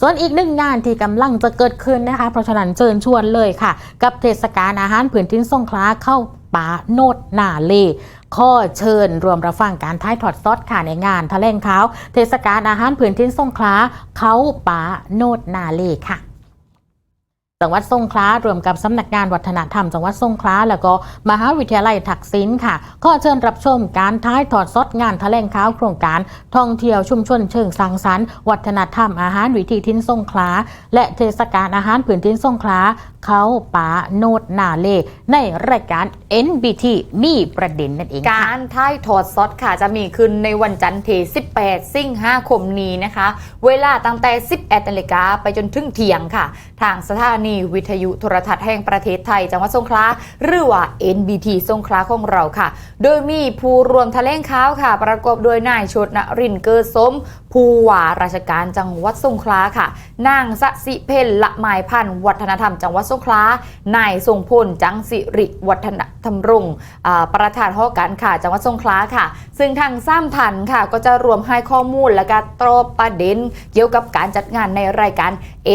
ส่วนอีกหนึ่งงานที่กำลังจะเกิดขึ้นนะคะ เพราะฉะนั้นเชิญชวนเลยค่ะ กับเทศกาลอาหารผืนทิ้นสงคลาเข้าป่าโนดนาเลข้อเชิญรวมรับฟังการท้ายถอดซอดค่ะในงานแถลงข่าเทศกาลอาหารผืนทิ้นสงคลาเขาป่าโนดนาเลค่ะ จังหวัดสงขลารวมกับสำนักงานวัฒนธรรมจังหวัดสงขลาแล้วก็มหาวิทยาลัยทักษิณค่ะก็เชิญรับชมการท้ายถอดสดงานแถลงข่าวโครงการท่องเที่ยวชุมชนเชิงสังสรรค์วัฒนธรรมอาหารวิถีทิ้นสงขลาและเทศกาลอาหารผืนทิ้นสงขลาเขาป่าโนดนาเล ในรายการ NBT มีประเด็นนั่นเองการท้ายถอดซอดค่ะจะมีขึ้นในวันจันทร์ที่18 สิงหาคมนี้นะคะ เวลาตั้งแต่ 11นาฬิกาไปจนถึงเที่ยงค่ะ ทางสถานีีวิทยุโทรทัศน์แห่งประเทศไทย จังหวัดสงขลาหรือว่า NBT สงขลาของเราค่ะ โดยมีผู้รวมแถลงข่าวค่ะ ประกอบโดยนายชดนรินทร์เกิดสมผู้ว่าราชการจังหวัดสงขลาค่ะ นางสสิเพลละไมายพันธ์วัฒนธรรมจังหวัดสงขลานายทรงพลจังสิริวัฒนธรรมรงประธานหอการค่ะจังหวัดสงขลาค่ะ ซึ่งทางซ้ำทันค่ะ ก็จะรวมให้ข้อมูลและก็ตอบประเด็น เกี่ยวกับการจัดงานในรายการ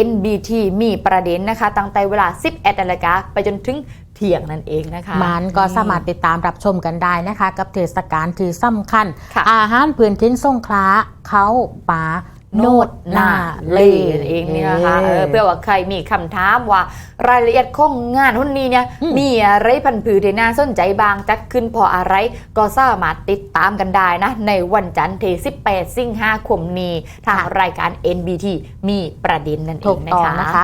NBT มีประเด็นนะคะตั้งแต่เวลา 11นาฬิกาไปจนถึงเที่ยงนั่นเองนะคะ มันก็สามารถติดตามรับชมกันได้นะคะ กับเทศกาลที่สำคัญค่ะอาหารพื้นถิ่นสงขลาเขาป่าโนดนาเลเลนเองเนี่ยนะคะเออเพื่อว่าใครมีคำถามว่ารายละเอียดของงานวันนี้เนี่ยอืมมีอะไรพันผือที่น่าสนใจบางจัดขึ้นเพออะไรก็สามารถติดตามกันได้นะ ในวันจันทร์ที่18 สิงหาคมนี้ ทางรายการ NBT มีประเด็นนั่นเอถูงกนะต้องคะนะคะ